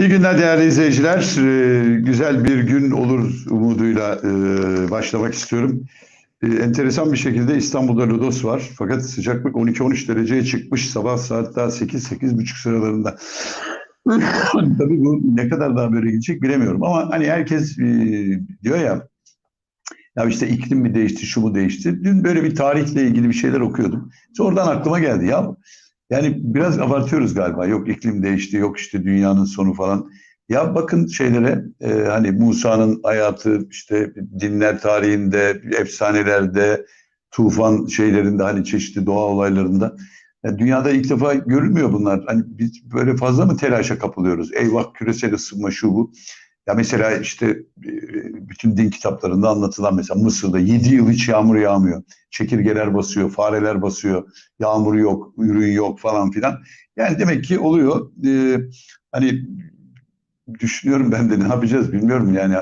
İyi günler değerli izleyiciler. Ee, güzel bir gün olur umuduyla e, başlamak istiyorum. Ee, enteresan bir şekilde İstanbul'da lodos var. Fakat sıcaklık 12-13 dereceye çıkmış. Sabah saat daha 8-8.30 sıralarında. Tabii bu ne kadar daha böyle gidecek bilemiyorum. Ama hani herkes e, diyor ya ya işte iklim mi değişti, şu mu değişti. Dün böyle bir tarihle ilgili bir şeyler okuyordum. Sonradan aklıma geldi ya. Yani biraz abartıyoruz galiba. Yok iklim değişti, yok işte dünyanın sonu falan. Ya bakın şeylere e, hani Musa'nın hayatı işte dinler tarihinde, efsanelerde, tufan şeylerinde hani çeşitli doğa olaylarında. Ya dünyada ilk defa görülmüyor bunlar. Hani biz böyle fazla mı telaşa kapılıyoruz? Eyvah küresel ısınma şu bu. Ya mesela işte e, bütün din kitaplarında anlatılan mesela Mısır'da 7 yıl hiç yağmur yağmıyor. Çekirgeler basıyor, fareler basıyor, yağmur yok, ürün yok falan filan. Yani demek ki oluyor. Ee, hani düşünüyorum ben de ne yapacağız bilmiyorum yani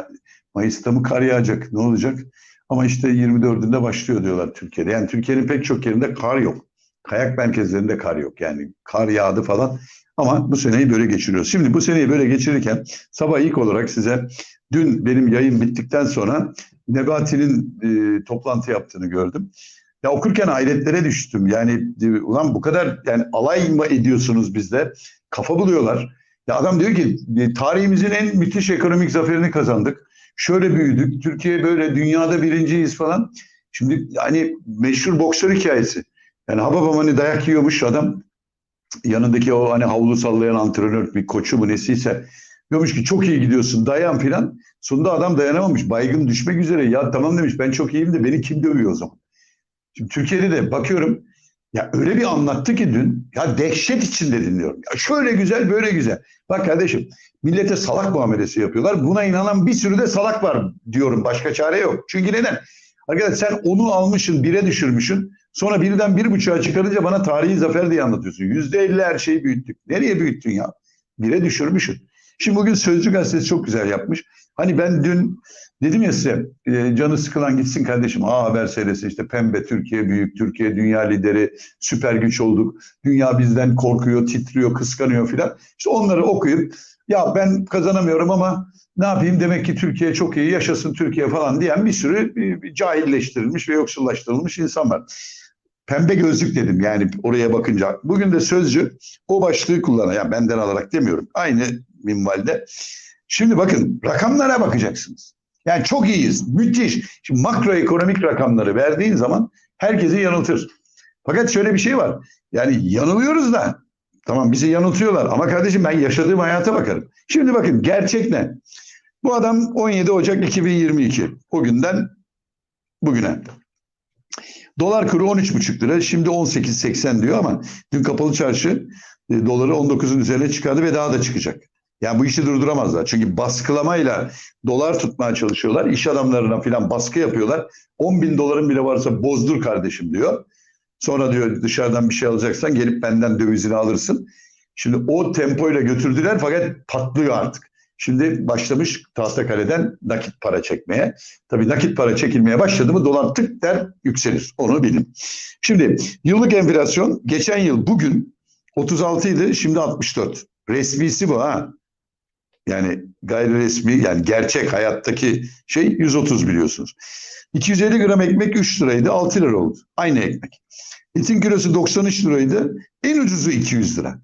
Mayıs'ta mı kar yağacak ne olacak? Ama işte 24'ünde başlıyor diyorlar Türkiye'de. Yani Türkiye'nin pek çok yerinde kar yok. Kayak merkezlerinde kar yok. Yani kar yağdı falan ama bu seneyi böyle geçiriyoruz. Şimdi bu seneyi böyle geçirirken sabah ilk olarak size dün benim yayın bittikten sonra Nebati'nin e, toplantı yaptığını gördüm. Ya okurken hayretlere düştüm. Yani e, ulan bu kadar yani alay mı ediyorsunuz bizde? Kafa buluyorlar. Ya adam diyor ki e, tarihimizin en müthiş ekonomik zaferini kazandık. Şöyle büyüdük. Türkiye böyle dünyada birinciyiz falan. Şimdi yani meşhur boksör hikayesi. Yani Hababam hani dayak yiyormuş adam yanındaki o hani havlu sallayan antrenör bir koçu mu nesiyse diyormuş ki çok iyi gidiyorsun dayan filan. Sonunda adam dayanamamış. Baygın düşmek üzere. Ya tamam demiş ben çok iyiyim de beni kim dövüyor o zaman? Şimdi Türkiye'de de bakıyorum ya öyle bir anlattı ki dün ya dehşet içinde dinliyorum. Ya şöyle güzel böyle güzel. Bak kardeşim millete salak muamelesi yapıyorlar. Buna inanan bir sürü de salak var diyorum. Başka çare yok. Çünkü neden? Arkadaş sen onu almışsın bire düşürmüşsün. Sonra birden bir buçuğa çıkarınca bana tarihi zafer diye anlatıyorsun. Yüzde elli her şeyi büyüttük. Nereye büyüttün ya? Bire düşürmüşsün. Şimdi bugün Sözcü Gazetesi çok güzel yapmış. Hani ben dün dedim ya size e, canı sıkılan gitsin kardeşim. A Haber seyretsin işte pembe Türkiye büyük, Türkiye dünya lideri, süper güç olduk. Dünya bizden korkuyor, titriyor, kıskanıyor filan. İşte onları okuyup ya ben kazanamıyorum ama ne yapayım demek ki Türkiye çok iyi yaşasın Türkiye falan diyen bir sürü cahilleştirilmiş ve yoksullaştırılmış insan var. Pembe gözlük dedim yani oraya bakınca. Bugün de Sözcü o başlığı kullanan, yani benden alarak demiyorum. Aynı minvalde. Şimdi bakın rakamlara bakacaksınız. Yani çok iyiyiz, müthiş. Şimdi makroekonomik rakamları verdiğin zaman herkesi yanıltır. Fakat şöyle bir şey var. Yani yanılıyoruz da tamam bizi yanıltıyorlar ama kardeşim ben yaşadığım hayata bakarım. Şimdi bakın gerçek ne? Bu adam 17 Ocak 2022 o günden bugüne. Dolar kuru 13,5 lira. Şimdi 18,80 diyor ama dün kapalı çarşı e, doları 19'un üzerine çıkardı ve daha da çıkacak. Yani bu işi durduramazlar. Çünkü baskılamayla dolar tutmaya çalışıyorlar. İş adamlarına falan baskı yapıyorlar. 10 bin doların bile varsa bozdur kardeşim diyor. Sonra diyor dışarıdan bir şey alacaksan gelip benden dövizini alırsın. Şimdi o tempoyla götürdüler fakat patlıyor artık. Şimdi başlamış Tahtakale'den nakit para çekmeye. Tabii nakit para çekilmeye başladı mı dolar tık der yükselir. Onu bilin. Şimdi yıllık enflasyon geçen yıl bugün 36 idi şimdi 64. Resmisi bu ha. Yani gayri resmi yani gerçek hayattaki şey 130 biliyorsunuz. 250 gram ekmek 3 liraydı 6 lira oldu. Aynı ekmek. Etin kilosu 93 liraydı. En ucuzu 200 lira.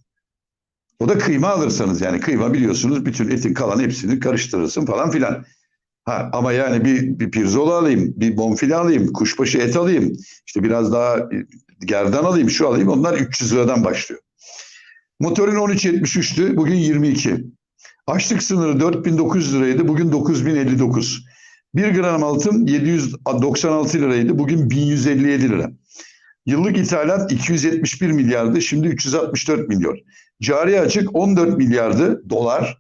O da kıyma alırsanız yani kıyma biliyorsunuz bütün etin kalan hepsini karıştırırsın falan filan. Ha, ama yani bir, bir pirzola alayım, bir bonfile alayım, kuşbaşı et alayım, işte biraz daha gerdan alayım, şu alayım onlar 300 liradan başlıyor. Motorun 13.73'tü, bugün 22. Açlık sınırı 4900 liraydı, bugün 9059. 1 gram altın 796 liraydı, bugün 1157 lira. Yıllık ithalat 271 milyardı, şimdi 364 milyon. Cari açık 14 milyardı dolar.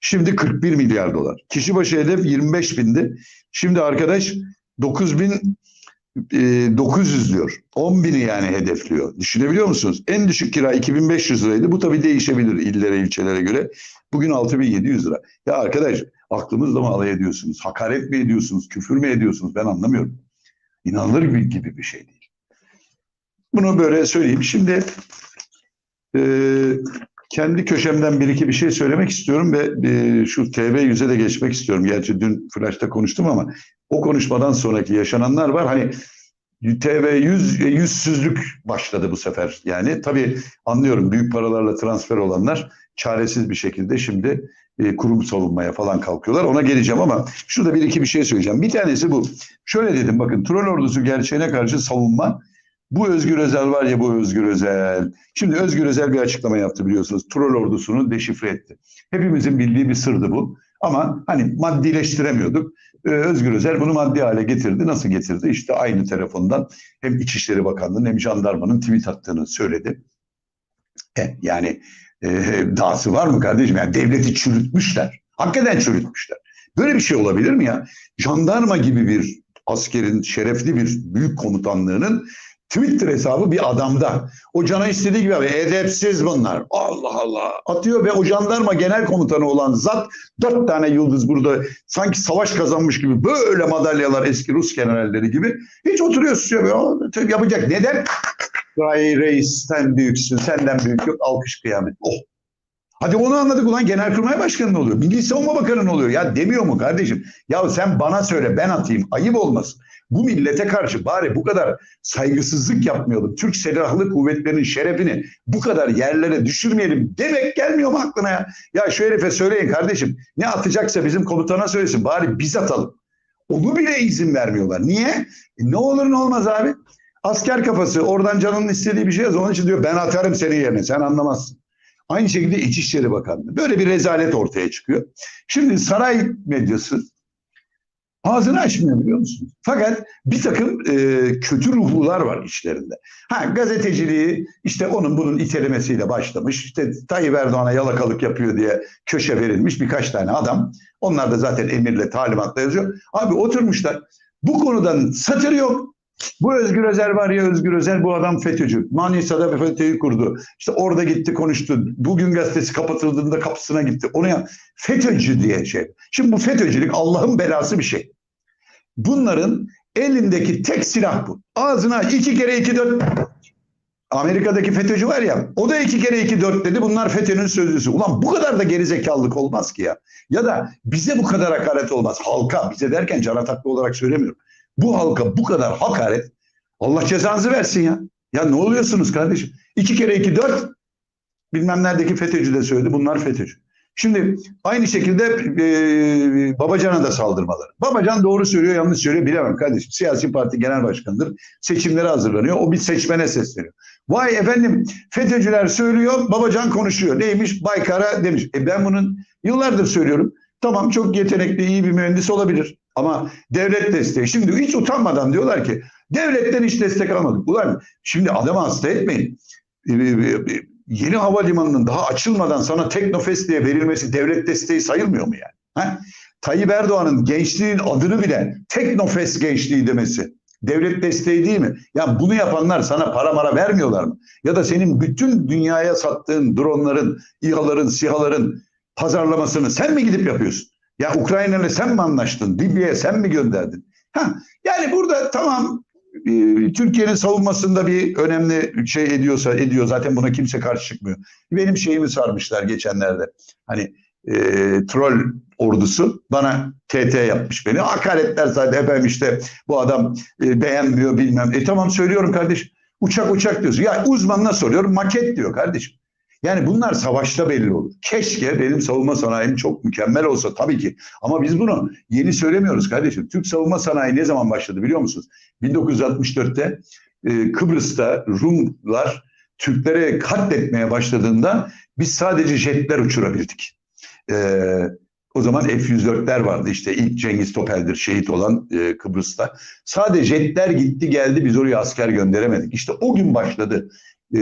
Şimdi 41 milyar dolar. Kişi başı hedef 25 bindi. Şimdi arkadaş 9 bin e, 900 diyor. 10 bini yani hedefliyor. Düşünebiliyor musunuz? En düşük kira 2500 liraydı. Bu tabii değişebilir illere ilçelere göre. Bugün 6700 lira. Ya arkadaş aklımızla mı alay ediyorsunuz? Hakaret mi ediyorsunuz? Küfür mü ediyorsunuz? Ben anlamıyorum. İnanılır gibi bir şey değil. Bunu böyle söyleyeyim. Şimdi e, kendi köşemden bir iki bir şey söylemek istiyorum ve e, şu TV100'e de geçmek istiyorum. Gerçi dün Flash'ta konuştum ama o konuşmadan sonraki yaşananlar var. Hani TV100 e, yüzsüzlük başladı bu sefer. Yani tabii anlıyorum büyük paralarla transfer olanlar çaresiz bir şekilde şimdi e, kurum savunmaya falan kalkıyorlar. Ona geleceğim ama şurada bir iki bir şey söyleyeceğim. Bir tanesi bu. Şöyle dedim bakın troll ordusu gerçeğine karşı savunma bu Özgür Özel var ya bu Özgür Özel. Şimdi Özgür Özel bir açıklama yaptı biliyorsunuz. Troll ordusunu deşifre etti. Hepimizin bildiği bir sırdı bu. Ama hani maddileştiremiyorduk. Ee, Özgür Özel bunu maddi hale getirdi. Nasıl getirdi? İşte aynı telefondan hem İçişleri Bakanlığı'nın hem jandarmanın tweet attığını söyledi. E, yani e, dahası var mı kardeşim? Yani devleti çürütmüşler. Hakikaten çürütmüşler. Böyle bir şey olabilir mi ya? Jandarma gibi bir askerin, şerefli bir büyük komutanlığının Twitter hesabı bir adamda. O cana istediği gibi edepsiz bunlar. Allah Allah. Atıyor ve o jandarma genel komutanı olan zat dört tane yıldız burada sanki savaş kazanmış gibi böyle madalyalar eski Rus generalleri gibi. Hiç oturuyor susuyor. Yapacak. Neden? Ray reis sen büyüksün. Senden büyük yok. Alkış kıyamet. Oh. Hadi onu anladık ulan Genelkurmay Başkanı ne oluyor? Milli Savunma Bakanı ne oluyor? Ya demiyor mu kardeşim? Ya sen bana söyle ben atayım. Ayıp olmasın bu millete karşı bari bu kadar saygısızlık yapmayalım. Türk Silahlı Kuvvetleri'nin şerefini bu kadar yerlere düşürmeyelim demek gelmiyor mu aklına ya? Ya şu herife söyleyin kardeşim ne atacaksa bizim komutana söylesin bari biz atalım. Onu bile izin vermiyorlar. Niye? E ne olur ne olmaz abi. Asker kafası oradan canının istediği bir şey yaz. Onun için diyor ben atarım senin yerine sen anlamazsın. Aynı şekilde İçişleri Bakanlığı. Böyle bir rezalet ortaya çıkıyor. Şimdi saray medyası Ağzını açmıyor biliyor musunuz? Fakat bir takım e, kötü ruhlular var içlerinde. Ha gazeteciliği işte onun bunun itelemesiyle başlamış. İşte Tayyip Erdoğan'a yalakalık yapıyor diye köşe verilmiş birkaç tane adam. Onlar da zaten emirle talimatla yazıyor. Abi oturmuşlar. Bu konudan satır yok. Bu Özgür Özel var ya Özgür Özel bu adam FETÖ'cü. Manisa'da FETÖ'yü kurdu. İşte orada gitti konuştu. Bugün gazetesi kapatıldığında kapısına gitti. Onu ya FETÖ'cü diye şey. Şimdi bu FETÖ'cülük Allah'ın belası bir şey. Bunların elindeki tek silah bu. Ağzına iki kere iki dört Amerika'daki FETÖ'cü var ya o da iki kere iki dört dedi bunlar FETÖ'nün sözlüsü. Ulan bu kadar da gerizekalılık olmaz ki ya. Ya da bize bu kadar hakaret olmaz. Halka bize derken Can olarak söylemiyorum. Bu halka bu kadar hakaret Allah cezanızı versin ya. Ya ne oluyorsunuz kardeşim? İki kere iki dört bilmem neredeki FETÖ'cü de söyledi bunlar FETÖ'cü. Şimdi aynı şekilde e, Babacan'a da saldırmaları. Babacan doğru söylüyor, yanlış söylüyor bilemem kardeşim. Siyasi parti genel başkanıdır. Seçimlere hazırlanıyor. O bir seçmene sesleniyor. Vay efendim FETÖ'cüler söylüyor, Babacan konuşuyor. Neymiş? Baykar'a demiş. E ben bunun yıllardır söylüyorum. Tamam çok yetenekli, iyi bir mühendis olabilir. Ama devlet desteği. Şimdi hiç utanmadan diyorlar ki devletten hiç destek almadık. Ulan şimdi adamı hasta etmeyin. E, e, e, yeni havalimanının daha açılmadan sana Teknofest diye verilmesi devlet desteği sayılmıyor mu yani? Ha? Tayyip Erdoğan'ın gençliğin adını bile Teknofest gençliği demesi devlet desteği değil mi? Ya bunu yapanlar sana para mara vermiyorlar mı? Ya da senin bütün dünyaya sattığın dronların, İHA'ların, SİHA'ların pazarlamasını sen mi gidip yapıyorsun? Ya Ukrayna'yla sen mi anlaştın? Libya'ya sen mi gönderdin? Ha, yani burada tamam ee, Türkiye'nin savunmasında bir önemli şey ediyorsa ediyor. Zaten buna kimse karşı çıkmıyor. Benim şeyimi sarmışlar geçenlerde. Hani e, troll ordusu bana TT yapmış beni. Hakaretler zaten efendim işte bu adam e, beğenmiyor bilmem. E tamam söylüyorum kardeş. Uçak uçak diyorsun. Ya uzmanına soruyorum maket diyor kardeşim. Yani bunlar savaşta belli olur. Keşke benim savunma sanayim çok mükemmel olsa tabii ki. Ama biz bunu yeni söylemiyoruz kardeşim. Türk savunma sanayi ne zaman başladı biliyor musunuz? 1964'te e, Kıbrıs'ta Rumlar Türklere katletmeye başladığında biz sadece jetler uçurabildik. E, o zaman F-104'ler vardı işte ilk Cengiz Topel'dir şehit olan e, Kıbrıs'ta. Sadece jetler gitti geldi biz oraya asker gönderemedik. İşte o gün başladı e,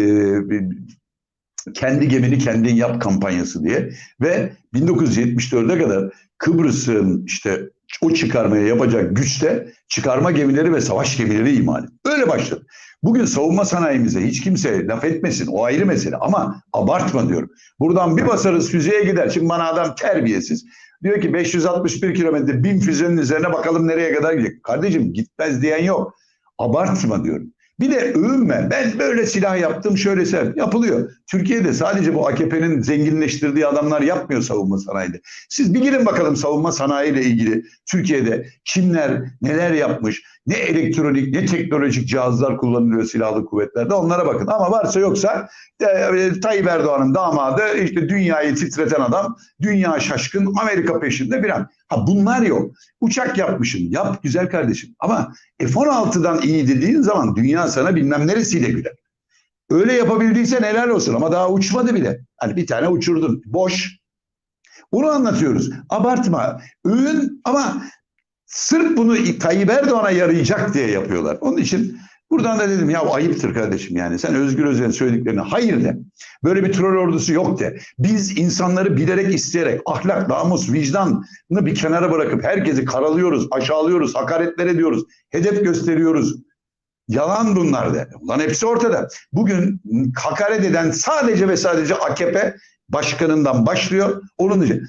kendi gemini kendin yap kampanyası diye ve 1974'e kadar Kıbrıs'ın işte o çıkarmaya yapacak güçte çıkarma gemileri ve savaş gemileri imal. Öyle başladı. Bugün savunma sanayimize hiç kimse laf etmesin o ayrı mesele ama abartma diyorum. Buradan bir basarız füzeye gider. Şimdi bana adam terbiyesiz. Diyor ki 561 kilometre bin füzenin üzerine bakalım nereye kadar gidecek. Kardeşim gitmez diyen yok. Abartma diyorum. Bir de övünme. Ben böyle silah yaptım şöyle silah yapılıyor. Türkiye'de sadece bu AKP'nin zenginleştirdiği adamlar yapmıyor savunma sanayide. Siz bir girin bakalım savunma sanayiyle ilgili Türkiye'de kimler neler yapmış, ne elektronik ne teknolojik cihazlar kullanılıyor silahlı kuvvetlerde onlara bakın. Ama varsa yoksa e, Tayyip Erdoğan'ın damadı işte dünyayı titreten adam, dünya şaşkın, Amerika peşinde bir an. Ha bunlar yok. Uçak yapmışsın. Yap güzel kardeşim. Ama F-16'dan iyi dediğin zaman dünya sana bilmem neresiyle güler. Öyle yapabildiysen helal olsun ama daha uçmadı bile. Hani bir tane uçurdun. Boş. Bunu anlatıyoruz. Abartma. Övün ama sırf bunu Tayyip Erdoğan'a yarayacak diye yapıyorlar. Onun için buradan da dedim ya ayıptır kardeşim yani. Sen Özgür Özel'in söylediklerine hayır de. Böyle bir troll ordusu yok de. Biz insanları bilerek isteyerek ahlak, namus, vicdanı bir kenara bırakıp herkesi karalıyoruz, aşağılıyoruz, hakaretler ediyoruz, hedef gösteriyoruz. Yalan bunlar de. Ulan hepsi ortada. Bugün hakaret eden sadece ve sadece AKP başkanından başlıyor. Onun için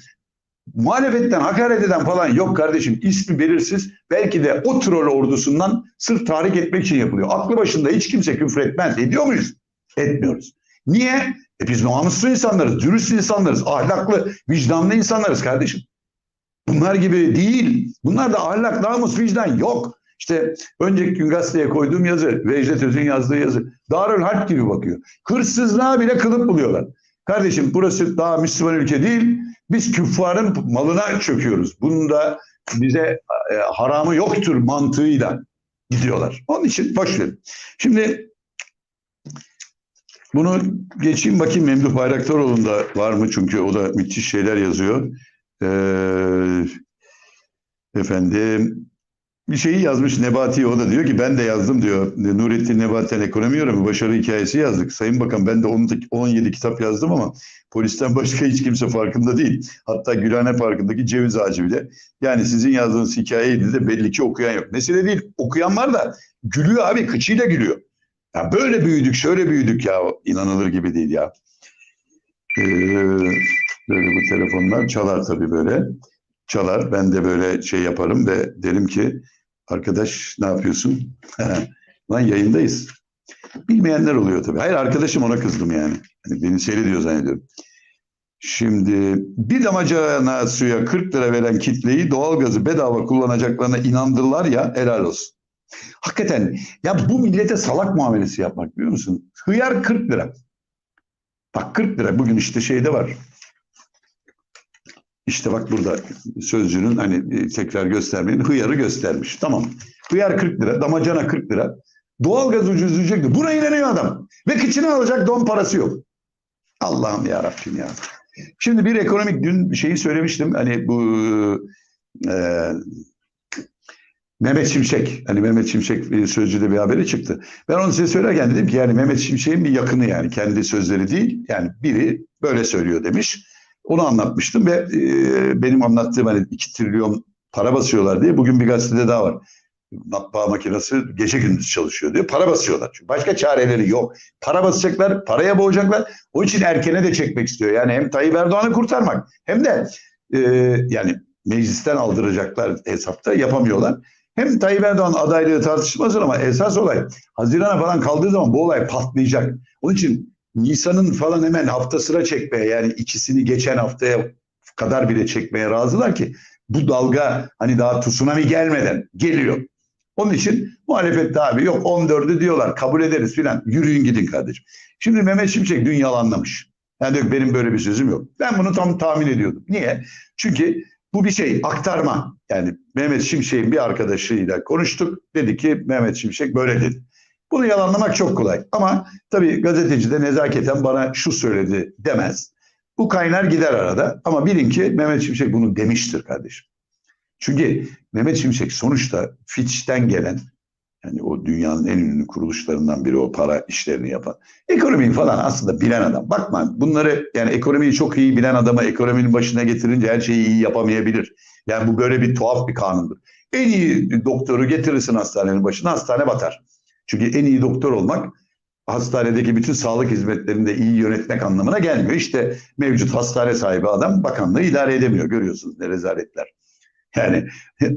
muhalefetten hakaret eden falan yok kardeşim. İsmi belirsiz. Belki de o troll ordusundan sırf tahrik etmek için yapılıyor. Aklı başında hiç kimse küfür etmez. Ediyor muyuz? Etmiyoruz. Niye? E biz namuslu insanlarız, dürüst insanlarız, ahlaklı, vicdanlı insanlarız kardeşim. Bunlar gibi değil. Bunlarda ahlak, namus, vicdan yok. İşte önceki gün gazeteye koyduğum yazı, Vecdet Öz'ün yazdığı yazı. Darül Harp gibi bakıyor. Hırsızlığa bile kılıp buluyorlar. Kardeşim burası daha Müslüman ülke değil. Biz küffarın malına çöküyoruz. Bunda bize e, haramı yoktur mantığıyla gidiyorlar. Onun için boş verin. Şimdi bunu geçeyim bakayım Memduh Bayraktaroğlu'nda var mı? Çünkü o da müthiş şeyler yazıyor. Ee, efendim bir şeyi yazmış Nebati o da diyor ki ben de yazdım diyor. Nurettin Nebati'den ekonomi yorumu başarı hikayesi yazdık. Sayın Bakan ben de 17 kitap yazdım ama polisten başka hiç kimse farkında değil. Hatta Gülhane Parkı'ndaki ceviz ağacı bile. Yani sizin yazdığınız hikayeydi de belli ki okuyan yok. Mesele değil okuyan var da gülüyor abi kıçıyla gülüyor. Ya böyle büyüdük şöyle büyüdük ya inanılır gibi değil ya. Ee, böyle bu telefonlar çalar tabii böyle çalar. Ben de böyle şey yaparım ve derim ki arkadaş ne yapıyorsun? Lan yayındayız. Bilmeyenler oluyor tabii. Hayır arkadaşım ona kızdım yani. yani beni seyrediyor zannediyorum. Şimdi bir damacana suya 40 lira veren kitleyi doğalgazı bedava kullanacaklarına inandırlar ya helal olsun. Hakikaten ya bu millete salak muamelesi yapmak biliyor musun? Hıyar 40 lira. Bak 40 lira bugün işte şeyde var. İşte bak burada sözcünün hani e, tekrar göstermeyin hıyarı göstermiş. Tamam. Hıyar 40 lira, damacana 40 lira. Doğalgaz ucuzlayacak. Buna inanıyor adam. Ve kıçını alacak don parası yok. Allah'ım ya Rabbim ya. Şimdi bir ekonomik dün şeyi söylemiştim. Hani bu e, Mehmet Şimşek. Hani Mehmet Şimşek e, sözcüde bir haberi çıktı. Ben onu size söylerken dedim ki yani Mehmet Şimşek'in bir yakını yani. Kendi sözleri değil. Yani biri böyle söylüyor demiş. Onu anlatmıştım ve e, benim anlattığım hani 2 trilyon para basıyorlar diye bugün bir gazetede daha var. Matbaa makinesi gece gündüz çalışıyor diyor. Para basıyorlar. Çünkü başka çareleri yok. Para basacaklar, paraya boğacaklar. O için erkene de çekmek istiyor. Yani hem Tayyip Erdoğan'ı kurtarmak hem de e, yani meclisten aldıracaklar hesapta yapamıyorlar. Hem Tayyip Erdoğan adaylığı tartışılmaz ama esas olay Haziran'a falan kaldığı zaman bu olay patlayacak. Onun için Nisan'ın falan hemen hafta sıra çekmeye yani ikisini geçen haftaya kadar bile çekmeye razılar ki bu dalga hani daha tsunami gelmeden geliyor. Onun için muhalefet abi yok 14'ü diyorlar kabul ederiz filan yürüyün gidin kardeşim. Şimdi Mehmet Şimşek dün yalanlamış. Yani diyor benim böyle bir sözüm yok. Ben bunu tam tahmin ediyordum. Niye? Çünkü bu bir şey aktarma. Yani Mehmet Şimşek'in bir arkadaşıyla konuştuk. Dedi ki Mehmet Şimşek böyle dedi. Bunu yalanlamak çok kolay. Ama tabii gazeteci de nezaketen bana şu söyledi demez. Bu kaynar gider arada. Ama bilin ki Mehmet Şimşek bunu demiştir kardeşim. Çünkü Mehmet Şimşek sonuçta Fitch'ten gelen yani o dünyanın en ünlü kuruluşlarından biri o para işlerini yapan. Ekonomiyi falan aslında bilen adam. Bakma bunları yani ekonomiyi çok iyi bilen adama ekonominin başına getirince her şeyi iyi yapamayabilir. Yani bu böyle bir tuhaf bir kanundur. En iyi doktoru getirirsin hastanenin başına hastane batar. Çünkü en iyi doktor olmak hastanedeki bütün sağlık hizmetlerini de iyi yönetmek anlamına gelmiyor. İşte mevcut hastane sahibi adam bakanlığı idare edemiyor. Görüyorsunuz ne rezaletler. Yani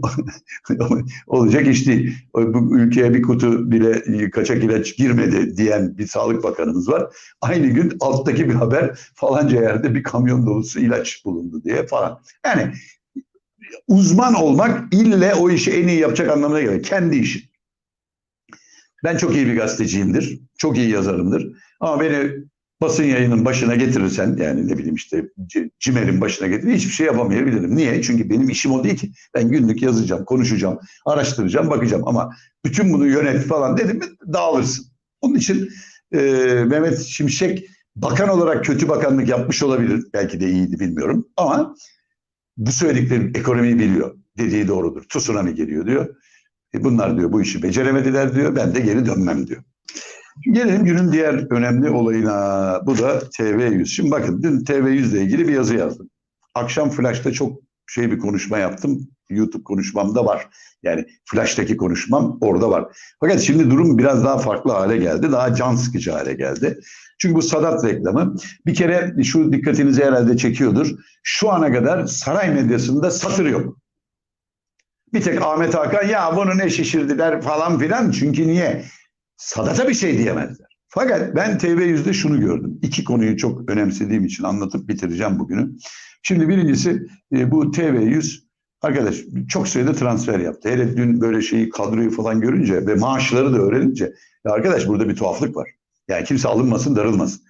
olacak iş değil. Bu ülkeye bir kutu bile kaçak ilaç girmedi diyen bir sağlık bakanımız var. Aynı gün alttaki bir haber falanca yerde bir kamyon dolusu ilaç bulundu diye falan. Yani uzman olmak ille o işi en iyi yapacak anlamına geliyor. Kendi işi. Ben çok iyi bir gazeteciyimdir. Çok iyi yazarımdır. Ama beni basın yayının başına getirirsen yani ne bileyim işte cimerin başına getirir hiçbir şey yapamayabilirim. Niye? Çünkü benim işim o değil ki. Ben günlük yazacağım, konuşacağım, araştıracağım, bakacağım ama bütün bunu yönet falan dedim mi dağılırsın. Onun için e, Mehmet Şimşek bakan olarak kötü bakanlık yapmış olabilir. Belki de iyiydi bilmiyorum ama bu söylediklerim ekonomiyi biliyor. Dediği doğrudur. Tsunami geliyor diyor. E bunlar diyor bu işi beceremediler diyor. Ben de geri dönmem diyor. Gelelim günün diğer önemli olayına. Bu da TV100. Şimdi bakın dün TV100 ile ilgili bir yazı yazdım. Akşam Flash'ta çok şey bir konuşma yaptım. YouTube konuşmamda var. Yani Flash'taki konuşmam orada var. Fakat şimdi durum biraz daha farklı hale geldi. Daha can sıkıcı hale geldi. Çünkü bu Sadat reklamı bir kere şu dikkatinizi herhalde çekiyordur. Şu ana kadar saray medyasında satır yok. Bir tek Ahmet Hakan ya bunu ne şişirdiler falan filan. Çünkü niye? Sadat'a bir şey diyemezler. Fakat ben TV100'de şunu gördüm. İki konuyu çok önemsediğim için anlatıp bitireceğim bugünü. Şimdi birincisi e, bu TV100 arkadaş çok sayıda transfer yaptı. Hele dün böyle şeyi kadroyu falan görünce ve maaşları da öğrenince ya arkadaş burada bir tuhaflık var. Yani kimse alınmasın darılmasın.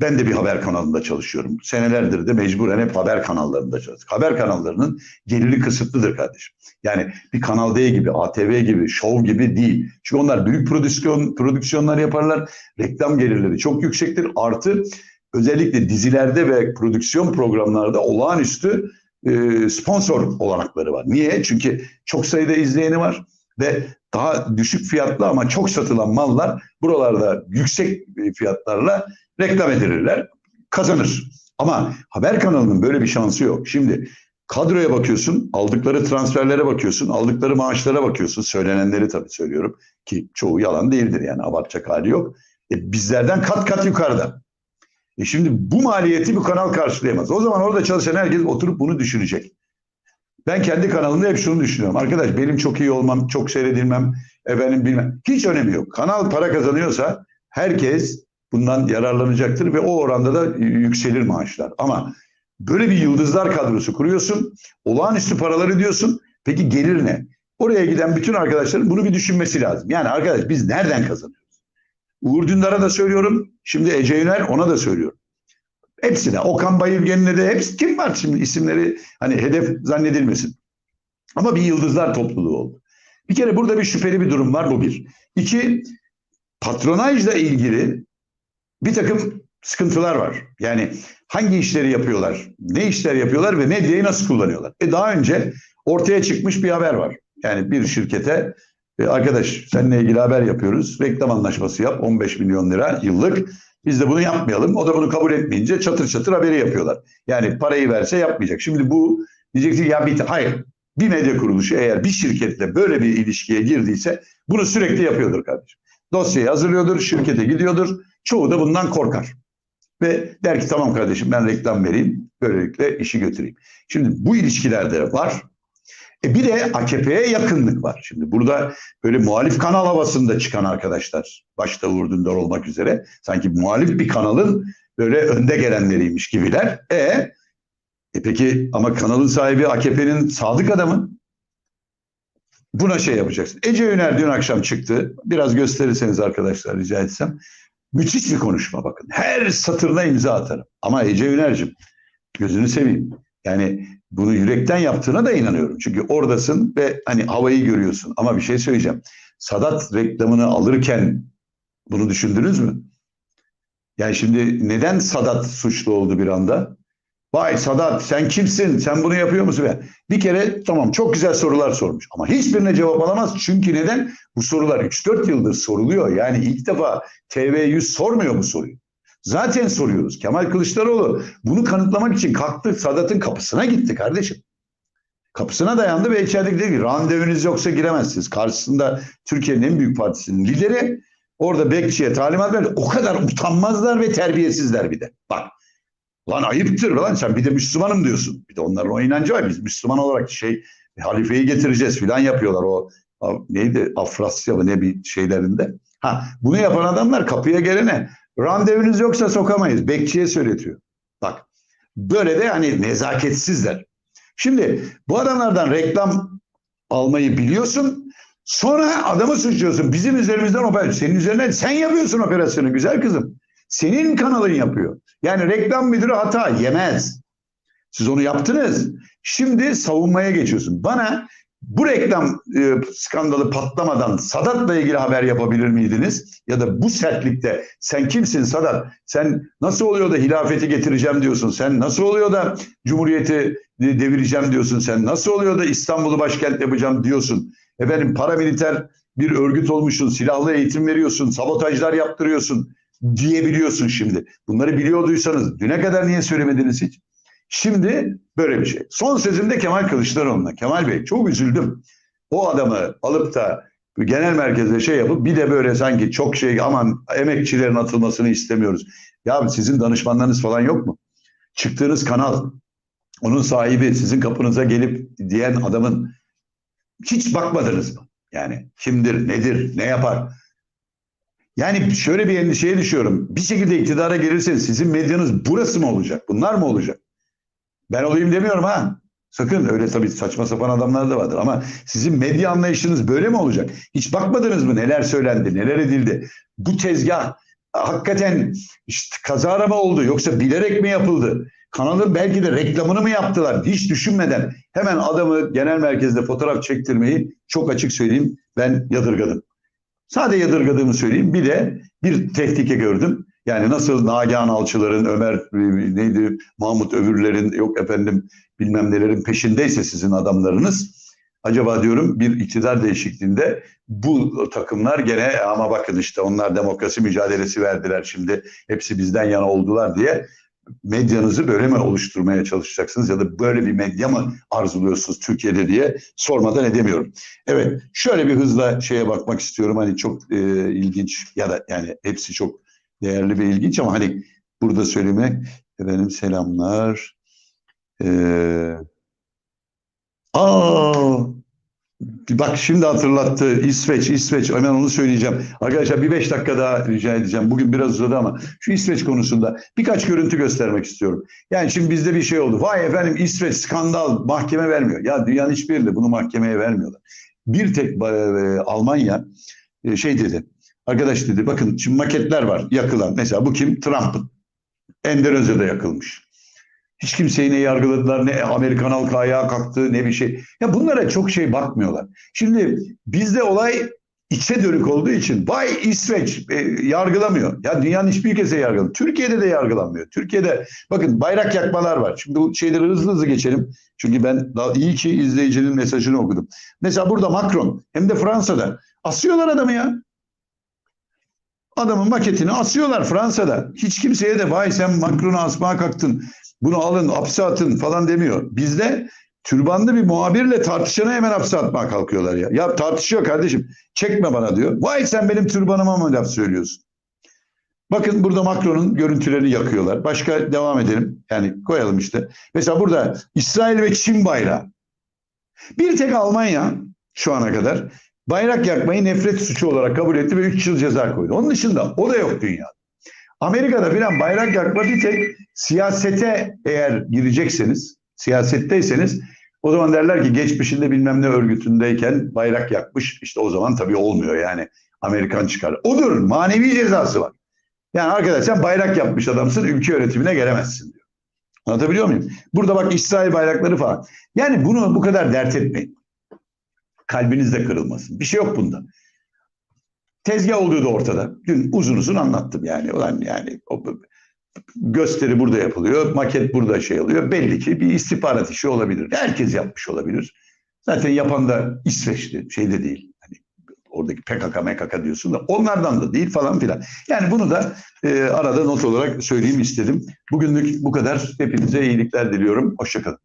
Ben de bir haber kanalında çalışıyorum. Senelerdir de mecburen hep haber kanallarında çalışıyorum. Haber kanallarının geliri kısıtlıdır kardeşim. Yani bir Kanal D gibi, ATV gibi, Show gibi değil. Çünkü onlar büyük prodüksiyon prodüksiyonlar yaparlar. Reklam gelirleri çok yüksektir. Artı özellikle dizilerde ve prodüksiyon programlarda olağanüstü e, sponsor olanakları var. Niye? Çünkü çok sayıda izleyeni var ve daha düşük fiyatlı ama çok satılan mallar buralarda yüksek fiyatlarla reklam edilirler, kazanır. Ama haber kanalının böyle bir şansı yok. Şimdi kadroya bakıyorsun, aldıkları transferlere bakıyorsun, aldıkları maaşlara bakıyorsun. Söylenenleri tabii söylüyorum ki çoğu yalan değildir yani abartacak hali yok. E, bizlerden kat kat yukarıda. E şimdi bu maliyeti bu kanal karşılayamaz. O zaman orada çalışan herkes oturup bunu düşünecek. Ben kendi kanalımda hep şunu düşünüyorum. Arkadaş benim çok iyi olmam, çok seyredilmem, efendim bilmem. Hiç önemi yok. Kanal para kazanıyorsa herkes bundan yararlanacaktır ve o oranda da yükselir maaşlar. Ama böyle bir yıldızlar kadrosu kuruyorsun, olağanüstü paraları diyorsun. Peki gelir ne? Oraya giden bütün arkadaşların bunu bir düşünmesi lazım. Yani arkadaş biz nereden kazanıyoruz? Uğur Dündar'a da söylüyorum. Şimdi Ece Üner ona da söylüyorum. Hepsine. Okan Bayülgen'le de hepsi kim var şimdi isimleri hani hedef zannedilmesin. Ama bir yıldızlar topluluğu oldu. Bir kere burada bir şüpheli bir durum var bu bir. İki, patronajla ilgili bir takım sıkıntılar var. Yani hangi işleri yapıyorlar, ne işler yapıyorlar ve medyayı nasıl kullanıyorlar? E daha önce ortaya çıkmış bir haber var. Yani bir şirkete e, arkadaş seninle ilgili haber yapıyoruz. Reklam anlaşması yap 15 milyon lira yıllık. Biz de bunu yapmayalım. O da bunu kabul etmeyince çatır çatır haberi yapıyorlar. Yani parayı verse yapmayacak. Şimdi bu diyeceksin ya bir hayır. Bir medya kuruluşu eğer bir şirketle böyle bir ilişkiye girdiyse bunu sürekli yapıyordur kardeşim. Dosyayı hazırlıyordur, şirkete gidiyordur. Çoğu da bundan korkar. Ve der ki tamam kardeşim ben reklam vereyim, böylelikle işi götüreyim. Şimdi bu ilişkilerde var. E bir de AKP'ye yakınlık var. Şimdi burada böyle muhalif kanal havasında çıkan arkadaşlar, başta Uğur olmak üzere, sanki muhalif bir kanalın böyle önde gelenleriymiş gibiler. E, e peki ama kanalın sahibi AKP'nin sadık adamı. Buna şey yapacaksın. Ece Üner dün akşam çıktı. Biraz gösterirseniz arkadaşlar rica etsem. Müthiş bir konuşma bakın. Her satırına imza atarım. Ama Ece Üner'cim gözünü seveyim. Yani bunu yürekten yaptığına da inanıyorum. Çünkü oradasın ve hani havayı görüyorsun. Ama bir şey söyleyeceğim. Sadat reklamını alırken bunu düşündünüz mü? Yani şimdi neden Sadat suçlu oldu bir anda? Vay Sadat sen kimsin? Sen bunu yapıyor musun? Bir kere tamam çok güzel sorular sormuş. Ama hiçbirine cevap alamaz. Çünkü neden? Bu sorular 3-4 yıldır soruluyor. Yani ilk defa TV100 sormuyor bu soruyu. Zaten soruyoruz. Kemal Kılıçdaroğlu bunu kanıtlamak için kalktı Sadat'ın kapısına gitti kardeşim. Kapısına dayandı ve içeride dedi ki randevunuz yoksa giremezsiniz. Karşısında Türkiye'nin en büyük partisinin lideri orada bekçiye talimat verdi. O kadar utanmazlar ve terbiyesizler bir de. Bak Lan ayıptır lan sen bir de Müslümanım diyorsun. Bir de onların o inancı var. Biz Müslüman olarak şey halifeyi getireceğiz filan yapıyorlar o neydi Afrasya mı ne bir şeylerinde. Ha bunu yapan adamlar kapıya gelene randevunuz yoksa sokamayız. Bekçiye söyletiyor. Bak böyle de hani nezaketsizler. Şimdi bu adamlardan reklam almayı biliyorsun. Sonra adamı suçluyorsun. Bizim üzerimizden operasyon. Senin üzerinden sen yapıyorsun operasyonu güzel kızım. Senin kanalın yapıyor. Yani reklam müdürü hata yemez. Siz onu yaptınız. Şimdi savunmaya geçiyorsun. Bana bu reklam e, skandalı patlamadan Sadat'la ilgili haber yapabilir miydiniz? Ya da bu sertlikte sen kimsin Sadat? Sen nasıl oluyor da hilafeti getireceğim diyorsun? Sen nasıl oluyor da Cumhuriyeti devireceğim diyorsun? Sen nasıl oluyor da İstanbul'u başkent yapacağım diyorsun? Efendim paramiliter bir örgüt olmuşsun, silahlı eğitim veriyorsun, sabotajlar yaptırıyorsun diyebiliyorsun şimdi. Bunları biliyorduysanız düne kadar niye söylemediniz hiç? Şimdi böyle bir şey. Son sözümde Kemal Kılıçdaroğlu'na. Kemal Bey çok üzüldüm. O adamı alıp da genel merkezde şey yapıp bir de böyle sanki çok şey aman emekçilerin atılmasını istemiyoruz. Ya sizin danışmanlarınız falan yok mu? Çıktığınız kanal, onun sahibi sizin kapınıza gelip diyen adamın hiç bakmadınız mı? Yani kimdir, nedir, ne yapar? Yani şöyle bir endişeye düşüyorum. Bir şekilde iktidara gelirseniz sizin medyanız burası mı olacak? Bunlar mı olacak? Ben olayım demiyorum ha. Sakın öyle tabii saçma sapan adamlar da vardır ama sizin medya anlayışınız böyle mi olacak? Hiç bakmadınız mı neler söylendi, neler edildi? Bu tezgah hakikaten işte kazara mı oldu yoksa bilerek mi yapıldı? Kanalın belki de reklamını mı yaptılar? Hiç düşünmeden hemen adamı genel merkezde fotoğraf çektirmeyi çok açık söyleyeyim ben yadırgadım. Sadece yadırgadığımı söyleyeyim. Bir de bir tehlike gördüm. Yani nasıl Nagihan Alçıların, Ömer e, neydi, Mahmut Övürlerin, yok efendim bilmem nelerin peşindeyse sizin adamlarınız. Acaba diyorum bir iktidar değişikliğinde bu takımlar gene ama bakın işte onlar demokrasi mücadelesi verdiler şimdi hepsi bizden yana oldular diye medyanızı böyle mi oluşturmaya çalışacaksınız ya da böyle bir medya mı arzuluyorsunuz Türkiye'de diye sormadan edemiyorum. Evet şöyle bir hızla şeye bakmak istiyorum hani çok e, ilginç ya da yani hepsi çok değerli ve ilginç ama hani burada söylemek efendim selamlar. Ee, Bak şimdi hatırlattı İsveç, İsveç hemen onu söyleyeceğim. Arkadaşlar bir beş dakika daha rica edeceğim. Bugün biraz uzadı ama şu İsveç konusunda birkaç görüntü göstermek istiyorum. Yani şimdi bizde bir şey oldu. Vay efendim İsveç skandal mahkeme vermiyor. Ya dünyanın hiçbir yerinde bunu mahkemeye vermiyorlar. Bir tek e, Almanya e, şey dedi. Arkadaş dedi bakın şimdi maketler var yakılan. Mesela bu kim? Trump'ın. Endonezya'da yakılmış. Hiç kimseyi ne yargıladılar ne Amerikan halkı ayağa kalktı ne bir şey. Ya bunlara çok şey bakmıyorlar. Şimdi bizde olay içe dönük olduğu için vay İsveç e, yargılamıyor. Ya dünyanın hiçbir ülkesi yargılamıyor. Türkiye'de de yargılanmıyor. Türkiye'de bakın bayrak yakmalar var. Şimdi bu şeyleri hızlı hızlı geçelim. Çünkü ben daha iyi ki izleyicinin mesajını okudum. Mesela burada Macron hem de Fransa'da asıyorlar adamı ya. Adamın maketini asıyorlar Fransa'da. Hiç kimseye de vay sen Macron'u asmaya kalktın. Bunu alın hapse atın falan demiyor. Bizde türbanlı bir muhabirle tartışana hemen hapse atmaya kalkıyorlar ya. Ya tartışıyor kardeşim. Çekme bana diyor. Vay sen benim türbanıma mı laf söylüyorsun? Bakın burada Macron'un görüntülerini yakıyorlar. Başka devam edelim. Yani koyalım işte. Mesela burada İsrail ve Çin bayrağı. Bir tek Almanya şu ana kadar bayrak yakmayı nefret suçu olarak kabul etti ve 3 yıl ceza koydu. Onun dışında o da yok dünyada. Amerika'da filan bayrak yakma bir tek siyasete eğer girecekseniz, siyasetteyseniz o zaman derler ki geçmişinde bilmem ne örgütündeyken bayrak yakmış. İşte o zaman tabii olmuyor yani Amerikan çıkar. Odur manevi cezası var. Yani arkadaş sen bayrak yapmış adamsın ülke yönetimine gelemezsin diyor. Anlatabiliyor muyum? Burada bak İsrail bayrakları falan. Yani bunu bu kadar dert etmeyin. Kalbiniz de kırılmasın. Bir şey yok bunda. Tezgah da ortada. Dün uzun uzun anlattım yani. Olan yani o gösteri burada yapılıyor, maket burada şey oluyor. Belli ki bir istihbarat işi olabilir. Herkes yapmış olabilir. Zaten yapan da İsveçli, şeyde değil. Hani oradaki PKK, MKK diyorsun da onlardan da değil falan filan. Yani bunu da e, arada not olarak söyleyeyim istedim. Bugünlük bu kadar. Hepinize iyilikler diliyorum. Hoşçakalın.